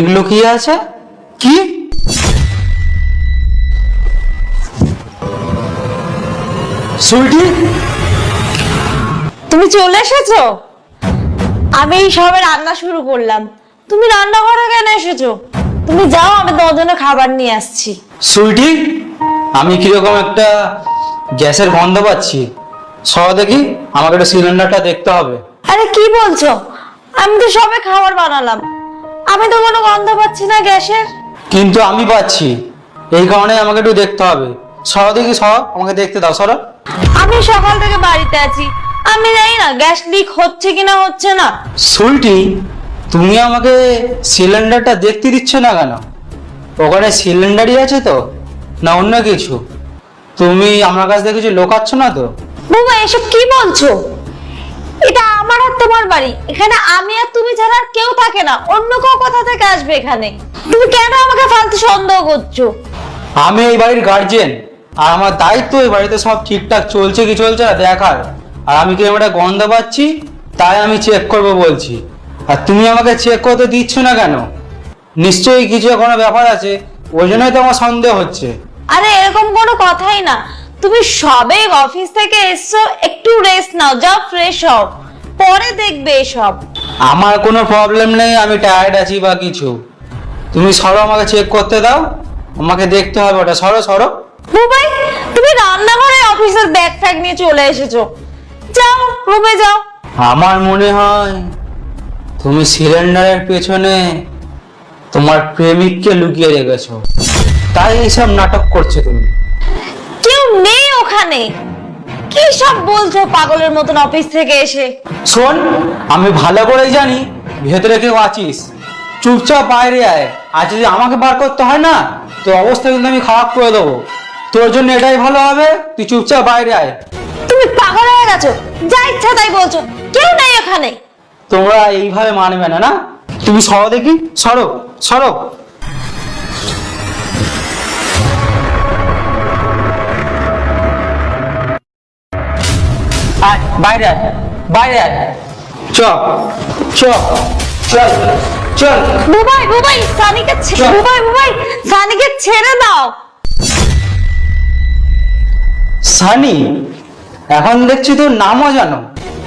এগুলো কি আছে? কি? সুইটি তুমি চলে এসেছ? আমি এই সবে রান্না শুরু করলাম। তুমি রান্নাঘরে কেন এসেছ? তুমি যাও আমি তোমার জন্য খাবার নিয়ে আসছি। সুইটি আমি কীরকম একটা গ্যাসের গন্ধ পাচ্ছি। সব দেখি আমাকে একটা সিলিন্ডারটা দেখতে হবে। আরে কি বলছো? আমি তো সবে খাবার বানালাম। আমি তো কোনো গন্ধ পাচ্ছি না গ্যাসের। কিন্তু আমি পাচ্ছি। এই কারণে আমাকে একটু দেখতে হবে। সব দেখি সব আমাকে দেখতে দাও সরো। আমি সকাল থেকে বাড়িতে আছি। আমি জানি না গ্যাস লিক হচ্ছে কিনা হচ্ছে না। সুইটি তুমি আমাকে সিলিন্ডারটা দেখতে দিচ্ছ না কেন? ওখানে সিলিন্ডারই আছে তো না অন্য কিছু? তুমি আমার কাছ থেকে কিছু লোকাচ্ছ না তো? বাবা এসব কি বলছো? এটা আমার আর তোমার বাড়ি। এখানে আমি আর তুমি ছাড়া আর কেউ থাকে না। অন্য কেউ কোথা থেকে আসবে এখানে? তুমি কেন আমাকে ফালতু সন্দেহ করছ? আমি এই বাড়ির গার্জেন আর আমার দায়িত্ব এই বাড়িতে সব ঠিকঠাক চলছে কি চলছে না দেখার। আর আমি কি একটা গন্ধ পাচ্ছি? তাই আমি চেক করব বলছি। আর তুমি আমাকে চেক করতে দিচ্ছ না কেন? নিশ্চয়ই কিছু কোনো ব্যাপার আছে। ওই জন্যই তো আমার সন্দেহ হচ্ছে। আরে এরকম কোনো কথাই না। তুমি সবে অফিস থেকে এসছো একটু রেস্ট নাও যাও ফ্রেশ হও। পরে দেখবে এসব। আমার কোনো প্রবলেম নেই আমি টায়ার্ড আছি বা কিছু। তুমি সরো আমাকে চেক করতে দাও। আমাকে দেখতে হবে ওটা। সরো সরো। বুবাই তুমি রান্নাঘরে অফিসের ব্যাগ ফ্যাগ নিয়ে চলে এসেছ। যাও রুমে যাও। আমার মনে হয় তুমি সিলিন্ডারের পেছনে তোমার প্রেমিককে লুকিয়ে রেখেছো। তাই এইসব নাটক করছ তুমি। নেই ওখানে। কি সব বলছো পাগলের মতন অফিস থেকে এসে? শোন আমি ভালো করেই জানি ভেতরে কেউ আছিস। চুপচাপ বাইরে আয়। আর যদি আমাকে বার করতে হয় না তো অবস্থা কিন্তু আমি খারাপ করে দেবো। তোর জন্য এটাই ভালো হবে তুই চুপচাপ বাইরে আয়। তুমি পাগল হয়ে গেছো। যা ইচ্ছা তাই বলছো। কেউ নেই ওখানে। তোমরা এইভাবে মানবে না না? তুমি সরো দেখি। সরো সরো। আয় বাইরে আয় বাইরে আয়। চ চ চল চল। বুবাই বুবাই সানিকে ছে- চল। বুবাই বুবাই সানিকে ছেড়ে দাও। সানি এখন দেখছি তোর নামও জানো।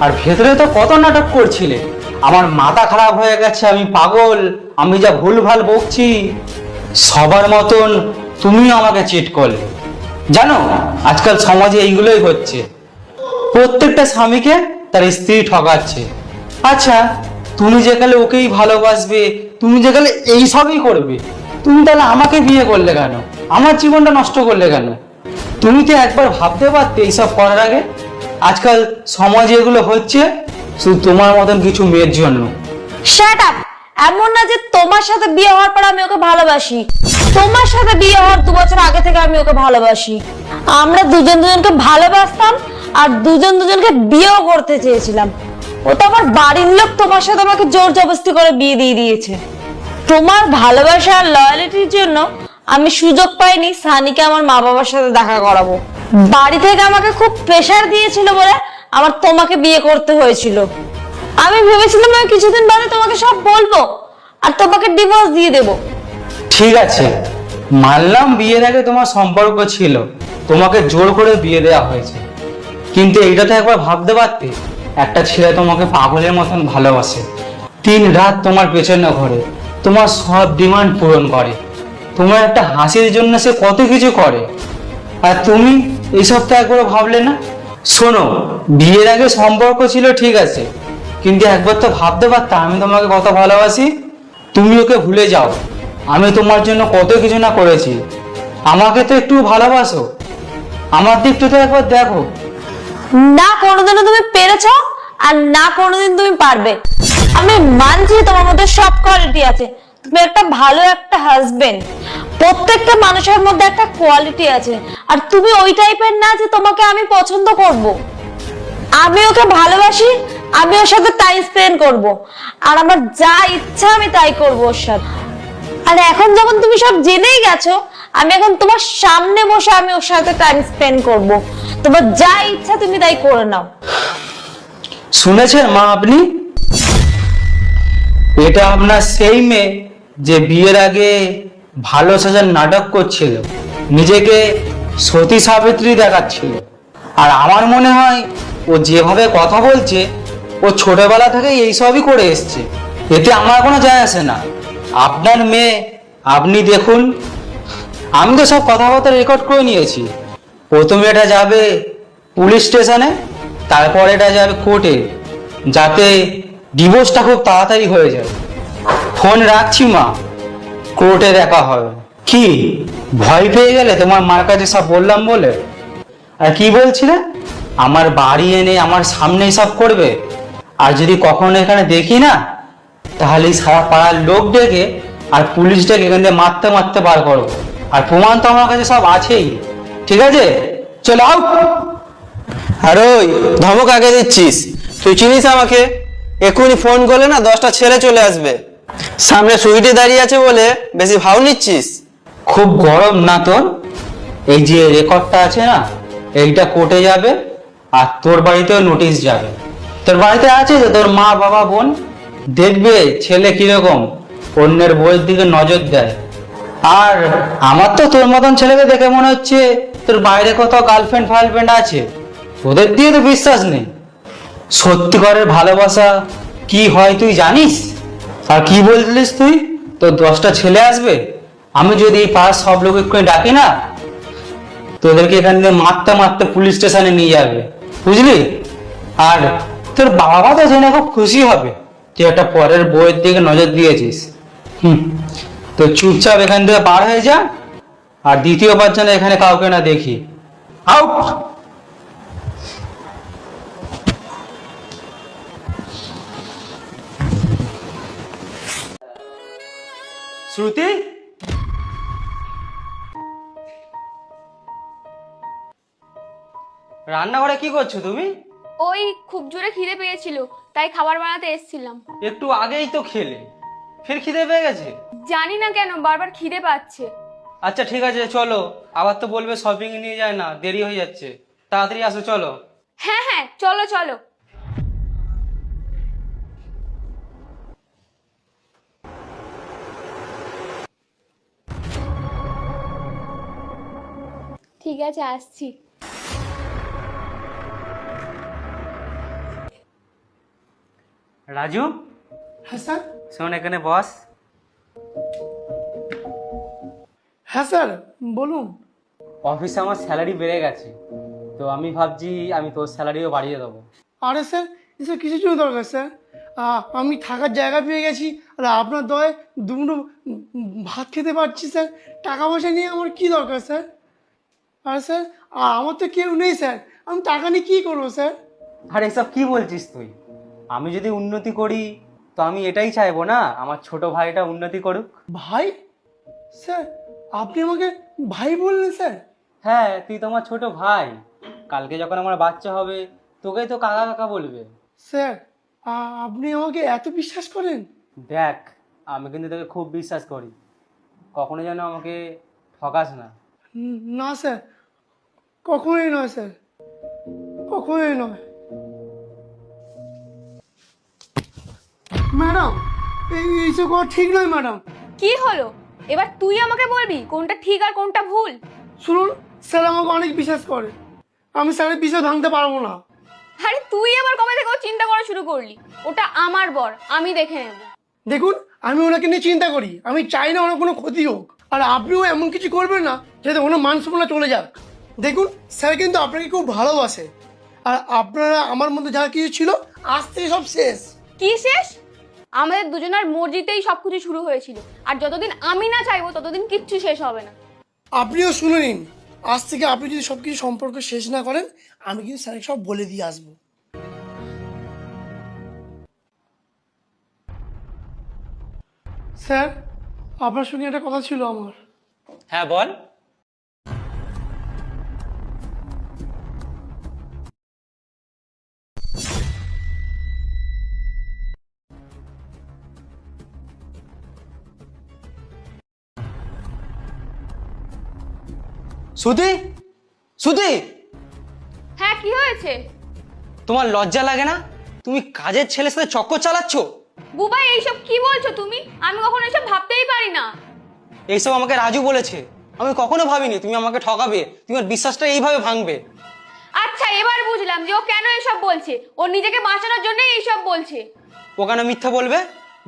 আর ভেতরে তো কত নাটক করছিলে। আমার মাথা খারাপ হয়ে গেছে আমি পাগল আমি যা ভুলভাল বকছি। সবার মতন তুমিও আমাকে চিট করলে। জানো আজকাল সমাজে এইগুলোই হচ্ছে। প্রত্যেকটা স্বামীকে তার স্ত্রী ঠকাচ্ছে। আচ্ছা তুমি যেকালে ওকেই ভালোবাসবে, তুমি যেকালে এইসবই করবে, তুমি তাহলে আমাকে বিয়ে করলে কেন? আমার জীবনটা নষ্ট করলে কেন? তুমি তো একবার ভাবতে পারতে এইসব করার আগে? আজকাল সমাজে এগুলো হচ্ছে শুধু তোমার মতন কিছু মেয়ের জন্য। এমন না যে তোমার সাথে বিয়ে হওয়ার পর আমি ওকে ভালোবাসি। তোমার সাথে বিয়ে হওয়ার দু বছর আগে থেকে আমি ওকে ভালোবাসি। আমরা দুজন দুজনকে ভালোবাসতাম আর দুজন দুজনকে বিয়েও করতে চেয়েছিলাম। ও তো আমার বাড়ির লোক তোমার সাথে আমাকে জোর জবরদস্তি করে বিয়ে দিয়ে দিয়েছে। তোমার ভালোবাসা আর লয়ালিটির জন্য আমি সুযোগ পাইনি সানিকে আমার মা বাবার সাথে দেখা করাবো। বাড়ি থেকে আমাকে খুব প্রেশার দিয়েছিল বলে আমার তোমাকে বিয়ে করতে হয়েছিল। আমি ভেবেছিলাম আমি কিছুদিন বাদে তোমাকে সব বলব আর তোমাকে ডিভোর্স দিয়ে দেবো। ঠিক আছে। মানলাম বিয়ের আগে তোমার সম্পর্ক ছিল। তোমাকে জোর করে বিয়ে দেওয়া হয়েছে। কিন্তু এইটা তো একবার ভাবতে পারতে। একটা ছেলে তোমাকে পাগলের মতন ভালোবাসে। তিন রাত তোমার পেছনে ঘরে। তোমার সব ডিমান্ড পূরণ করে। তোমার একটা হাসির জন্য সে কত কিছু করে। আর তুমি এইসব তো একবার ভাবলে না? শোনো, বিয়ের আগে সম্পর্ক ছিল ঠিক আছে। কিন্তু একবার তো ভাবতে পারতাম আমি তোমাকে কত ভালোবাসি? তুমি ওকে ভুলে যাও। আমি তোমার জন্য কত কিছু না করেছি। আমাকে তো একটু ভালোবাসো। আমার দিকটা তো একবার দেখো। না কোনোদিনও তুমি পেরেছ আর না কোনোদিন তুমি পারবে। আমি মানছি তোমার মধ্যে সব কোয়ালিটি আছে। তুমি একটা ভালো একটা হাজবেন্ড প্রত্যেকটা মানুষের মধ্যে একটা কোয়ালিটি আছে। আর তুমি ওই টাইপের না যে তোমাকে আমি পছন্দ করব। আমি ওকে ভালোবাসি, আমি ওর সাথে টাইম স্পেন্ড করব। আর আমার যা ইচ্ছা আমি তাই করব ওর সাথে। আর এখন যখন তুমি সব জেনেই গেছো, আমি এখন তোমার সামনে বসে আমি ওর সাথে টাইম স্পেন্ড করব। তোমার যা ইচ্ছা তুমি তাই করে নাও। শুনেছেন মা আপনি? এটা আপনার সেই মেয়ে যে বিয়ের আগে ভালো সাজার নাটক করছিল, নিজেকে সতী সাবিত্রী দেখাচ্ছিল। আর আমার মনে হয় ও যেভাবে কথা বলছে, ও ছোটবেলা থেকে এইসবই করে এসছে। এতে আমার কোনো যায় আসে না। আপনার মেয়ে, আপনি দেখুন, আমি তো সব কথাবার্তা রেকর্ড করে নিয়েছি। প্রথমে এটা যাবে পুলিশ স্টেশনে, তারপর এটা যাবে কোর্টে, যাতে ডিভোর্সটা খুব তাড়াতাড়ি হয়ে যায়। ফোন রাখছি মা, কোর্টে দেখা হবে। কি, ভয় পেয়ে গেলে তোমার মার কাছে সব বললাম বলে? আর কি বলছিলে? আমার বাড়ি এনে আমার সামনেই সব করবে। আর যদি কখনো এখানে দেখি না, তাহলে সারা পাড়ার লোক ডেকে আর পুলিশ ডেকে এখান থেকে মারতে মারতে বার করব আর প্রমাণ তো আমার কাছে সব আছেই। ঠিক আছে? চলো আউ আর ওই ধমক আগে দিচ্ছিস। তুই চিনিস আমাকে? এক্ষুনি ফোন করলে না দশটা ছেলে চলে আসবে। সামনে সুইটে দাঁড়িয়ে আছে বলে বেশি ভাও নিচ্ছিস? খুব গরম না তোর? এই যে রেকর্ডটা আছে না, এইটা কোর্টে যাবে আর তোর বাড়িতেও নোটিশ যাবে। তোর বাড়িতে আছে যে তোর মা, বাবা, বোন? দেখবে ছেলে কীরকম, অন্যের বইয়ের দিকে নজর দেয়। আর আমার তো তোর মতন ছেলেকে দেখে মনে হচ্ছে তোর বাইরে কোথাও গার্লফ্রেন্ড ফার্লফ্রেন্ড আছে। ওদের দিয়ে তো বিশ্বাস নেই। সত্যিকারের ভালোবাসা কি হয় তুই জানিস? আর কি বলছিলিস তুই? তোর দশটা ছেলে আসবে? আমি যদি এই পাড়ার সব লোক একটু ডাকি না, তোদেরকে এখান থেকে মারতে মারতে পুলিশ স্টেশনে নিয়ে যাবে। বুঝলি? আর তোর বাবা তো জেনে খুব খুশি হবে। তুই একটা পরের বইয়ের দিকে নজর দিয়েছিস। হুম। তো চুপচাপ এখান থেকে বার হয়ে যা আর দ্বিতীয়বার যেন এখানে কাউকে না দেখি। আউট শ্রুতি? রান্নাঘরে কি করছ তুমি? ওই খুব জোরে খিদে পেয়েছিল তাই খাবার বানাতে এসেছিলাম। একটু আগেই তো খেলে। ফের খিদে পেয়ে গেছে? জানি না কেন বারবার খিদে পাচ্ছে। আচ্ছা ঠিক আছে চলো। আবার তো বলবে শপিং নিয়ে যায় না দেরি হয়ে যাচ্ছে। তাড়াতাড়ি আসো চলো। হ্যাঁ হ্যাঁ চলো চলো। ঠিক আছে আসছি। রাজু? হ্যাঁ স্যার? শোন এখানে বস। হ্যাঁ স্যার বলুন। অফিসে আমার স্যালারি বেড়ে গেছে তো আমি ভাবছি আমি তোর স্যালারিও বাড়িয়ে দেবো। আরে স্যার এসব কিছু জন্য দরকার স্যার? আমি থাকার জায়গা পেয়ে গেছি আর আপনার দয়ে দুটো ভাত খেতে পারছি স্যার। টাকা পয়সা নিয়ে আমার কি দরকার স্যার? আর স্যার আমার তো কেউ নেই স্যার। আমি টাকা নিয়ে কী করব স্যার? আর এসব কি বলছিস তুই? আমি যদি উন্নতি করি তো আমি এটাই চাইব না আমার ছোট ভাইটা উন্নতি করুক। ভাই? স্যার আপনি আমাকে ভাই বললেন স্যার। হ্যাঁ তুই তো আমার ছোট ভাই। কালকে যখন আমার বাচ্চা হবে তোকে তো কাকা কাকা বলবে। স্যার আপনি আমাকে এত বিশ্বাস করেন? দেখ আমি কিন্তু তোকে খুব বিশ্বাস করি। কখনো যেন আমাকে ঠকাস না। না স্যার। কখনোই নয় স্যার। কখনোই নয়। ম্যাডাম এই এইসব করা ঠিক নয় ম্যাডাম। কি হলো? এবার তুই আমাকে বলবি কোনটা ঠিক আর কোনটা ভুল? শুনুন স্যার আমাকে অনেক বিশ্বাস করে। আমি স্যারের বিশ্বাস ভাঙতে পারব না। আরে তুই আবার কবে থেকে ও চিন্তা করা শুরু করলি? ওটা আমার বর আমি দেখে নেব। দেখুন আমি ওনাকে নিয়ে চিন্তা করি। আমি চাই না ওনার কোনো ক্ষতি হোক। আর আপনিও এমন কিছু করবেন না যাতে ওনার মান সম্মান চলে যাক। দেখুন স্যার কিন্তু আপনাকে খুব ভালোবাসে। আর আপনারা আমার মধ্যে যা কিছু ছিল আজ থেকে সব শেষ। কি শেষ? আমাদের দুজনের মর্জিতেই সবকিছু শুরু হয়েছিল। আর যতদিন আমি না চাইব ততদিন কিচ্ছু শেষ হবে না। আপনিও শুনে নিন। আজ থেকে আপনি যদি সব কিছু সম্পর্ক শেষ না করেন আমি কিন্তু স্যারকে সব বলে দিয়ে আসব। স্যার আপনার সঙ্গে একটা কথা ছিল আমার। হ্যাঁ বল। শ্রুতি শ্রুতি হ্যাঁ কি হয়েছে? তোমার লজ্জা লাগে না? তুমি কাজের ছেলের সাথে চক্কর চালাচ্ছ? বুবাই এইসব কি বলছো তুমি? আমি কখনো এসব ভাবতেই পারি না। এইসব আমাকে রাজু বলেছে। আমি কখনো ভাবিনি তুমি আমাকে ঠকাবে। তুমি ওর বিশ্বাসটা এইভাবে ভাঙবে। আচ্ছা এবার বুঝলাম যে ও কেন এসব বলছে। ও নিজেকে বাঁচানোর জন্যই এইসব বলছে। ও কেন মিথ্যা বলবে?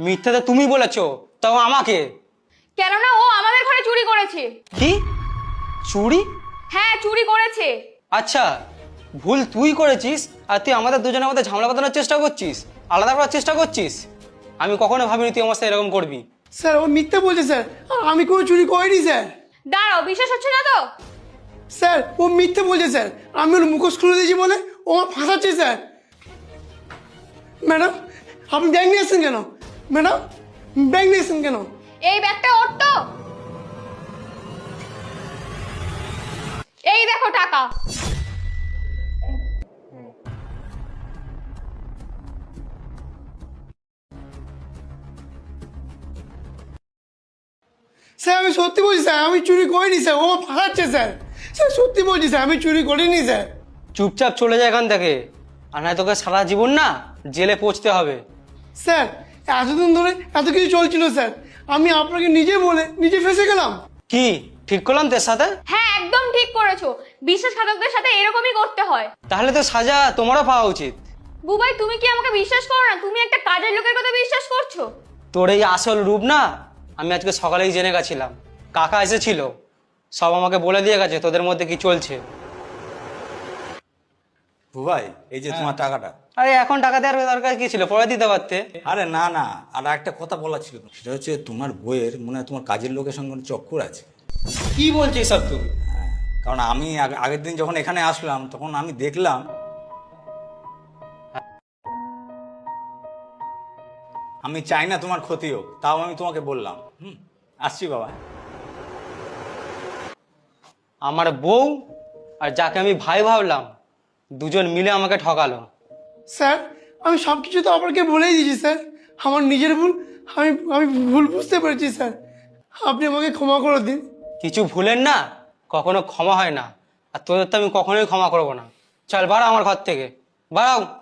মিথ্যা তো তুমি বলেছ তাও আমাকে। কেননা ও আমাদের ঘরে চুরি করেছে। কি? চুরি? হ্যাঁ চুরি করেছে। আচ্ছা ভুল তুই করেছিস আর তুই আমাদের দুজনের মধ্যে ঝামেলা বাঁধানোর চেষ্টা করছিস? আলাদা করার চেষ্টা করছিস? আমি কখনো ভাবিনি তুই আমার সাথে এরকম করবি। স্যার ও মিথ্যে বলছে স্যার। আর আমি কোনো চুরি করিনি স্যার। দাঁড়াও বিশ্বাস হচ্ছে না তো? স্যার ও মিথ্যে বলছে স্যার। আমি ওর মুখোশ খুলে দিয়েছি বলে ও আমার ফাঁসাচ্ছে স্যার। ম্যাডাম আপনি ব্যাগ নিয়ে এসেছেন কেন? ম্যাডাম ব্যাগ নিয়ে এসেছেন কেন? এই ব্যাগটা ওর তো। এই দেখো টাকা। স্যার আমি সত্যি বলছি স্যার আমি চুরি করিনি স্যার ও ফাঁসাচ্ছে স্যার। স্যার সত্যি বলছি স্যার আমি চুরি করিনি স্যার। চুপচাপ চলে যায় এখান থেকে। আর নয় তোকে সারা জীবন না জেলে পৌঁছতে হবে। স্যার এতদিন ধরে এত কিছু চলছিল স্যার। আমি আপনাকে নিজে বলে নিজে ফেসে গেলাম। কি? ঠিক করলাম তোর সাথে? হ্যাঁ একদম ঠিক করেছ। বিশ্বাসঘাতকদের সাথে এরকমই করতে হয়। তাহলে তো সাজা তোমারও পাওয়া উচিত। বুবাই তুমি কি আমাকে বিশ্বাস করো না? তুমি একটা কাজের লোকের কথা বিশ্বাস করছ? তোর এই আসল রূপ না আমি আজকে সকালেই জেনে গেছিলাম। কাকা এসেছিল। সব আমাকে বলে দিয়ে গেছে তোদের মধ্যে কি চলছে। বুবাই এই যে তোমার টাকাটা। আরে এখন টাকা দেওয়ার দরকার কি ছিল? পরে দিতে পারতে। আরে না না আর একটা কথা বলা ছিল। সেটা হচ্ছে তোমার বইয়ের মনে হয় তোমার কাজের লোকের সঙ্গে কোনো চক্কর আছে। কি বলছিস সব তুই? হ্যাঁ কারণ আমি আগ- আগের দিন যখন এখানে আসলাম তখন আমি দেখলাম আমি চাই না তোমার ক্ষতি হোক তাও আমি তোমাকে বললাম। হুম আসছি বাবা। আমার বউ আর যাকে আমি ভাই ভাবলাম দুজন মিলে আমাকে ঠকালো। স্যার আমি সব কিছু তো আপনাকে বলেই দিয়েছি স্যার। আমার নিজের ভুল আমি আমি ভুল বুঝতে পেরেছি স্যার। আপনি আমাকে ক্ষমা করে দিন। কিছু ভুলেন না? কখনো ক্ষমা হয় না। আর তোদের তো আমি কখনোই ক্ষমা করব না। চল, বাড়া আমার ঘর থেকে। বাড়াও।